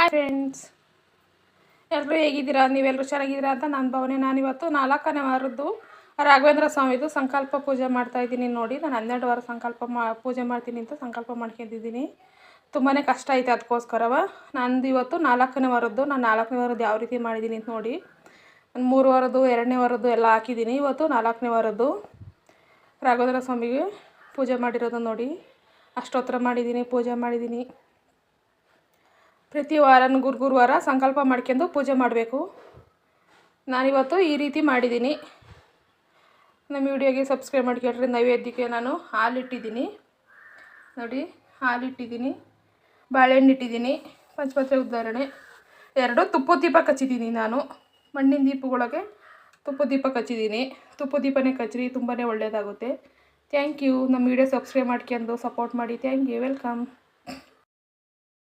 Hi friends ಎಲ್ಲರೂ ಹೇಗಿದ್ದೀರಾ? ನೀವೆಲ್ಲರೂ ಚೆನ್ನಾಗಿದ್ದೀರಾ ಅಂತ ನನ್ನ ಭಾವನೆ. ನಾನಿವತ್ತು ನಾಲ್ಕನೇ ವಾರದ್ದು ರಾಘವೇಂದ್ರ ಸ್ವಾಮಿದು ಸಂಕಲ್ಪ ಪೂಜೆ ಮಾಡ್ತಾ ಇದ್ದೀನಿ ನೋಡಿ. ನಾನು ಹನ್ನೆರಡು ವಾರ ಸಂಕಲ್ಪ ಮಾ, ಪೂಜೆ ಮಾಡ್ತೀನಿ ಅಂತ ಸಂಕಲ್ಪ ಮಾಡ್ಕೊಂಡಿದ್ದೀನಿ. ತುಂಬಾ ಕಷ್ಟ ಐತೆ ಅದಕ್ಕೋಸ್ಕರವ. ನಂದು ಇವತ್ತು ನಾಲ್ಕನೇ ವಾರದ್ದು. ನಾನು ನಾಲ್ಕನೇ ವಾರದ್ದು ಯಾವ ರೀತಿ ಮಾಡಿದ್ದೀನಿ ಅಂತ ನೋಡಿ. ನಾನು ಮೂರು ವಾರದ್ದು, ಎರಡನೇ ವಾರದ್ದು ಎಲ್ಲ ಹಾಕಿದ್ದೀನಿ. ಇವತ್ತು ನಾಲ್ಕನೇ ವಾರದ್ದು. ರಾಘವೇಂದ್ರ ಸ್ವಾಮಿಗೆ ಪೂಜೆ ಮಾಡಿರೋದು ನೋಡಿ. ಅಷ್ಟೋತ್ತರ ಮಾಡಿದ್ದೀನಿ, ಪೂಜೆ ಮಾಡಿದ್ದೀನಿ. ಪ್ರತಿ ವಾರನೂ ಗುರು ಗುರುವಾರ ಸಂಕಲ್ಪ ಮಾಡ್ಕೊಂಡು ಪೂಜೆ ಮಾಡಬೇಕು. ನಾನಿವತ್ತು ಈ ರೀತಿ ಮಾಡಿದ್ದೀನಿ. ನಮ್ಮ ವಿಡಿಯೋಗೆ ಸಬ್ಸ್ಕ್ರೈಬ್ ಮಾಡ್ಕೊಳ್ರಿ ನೈವೇದ್ಯಕ್ಕೆ ನಾನು ಹಾಲಿಟ್ಟಿದ್ದೀನಿ. ನೋಡಿ, ಹಾಲಿಟ್ಟಿದ್ದೀನಿ. ಬಾಳೆಹಣ್ಣು ಇಟ್ಟಿದ್ದೀನಿ ಪಂಚಪತ್ರೆ ಉದಾಹರಣೆ ಎರಡು ತುಪ್ಪ ದೀಪ ಕಚ್ಚಿದ್ದೀನಿ ನಾನು. ಮಣ್ಣಿನ ದೀಪಗಳಿಗೆ ತುಪ್ಪ ದೀಪ ಕಚ್ಚಿದ್ದೀನಿ. ತುಪ್ಪ ದೀಪನೇ ಕಚ್ಚಿರಿ ತುಂಬಾ ಒಳ್ಳೆಯದಾಗುತ್ತೆ ಥ್ಯಾಂಕ್ ಯು ನಮ್ಮ ವಿಡಿಯೋ ಸಬ್ಸ್ಕ್ರೈಬ್ ಮಾಡ್ಕೊಂಡು ಸಪೋರ್ಟ್ ಮಾಡಿ. Thank you welcome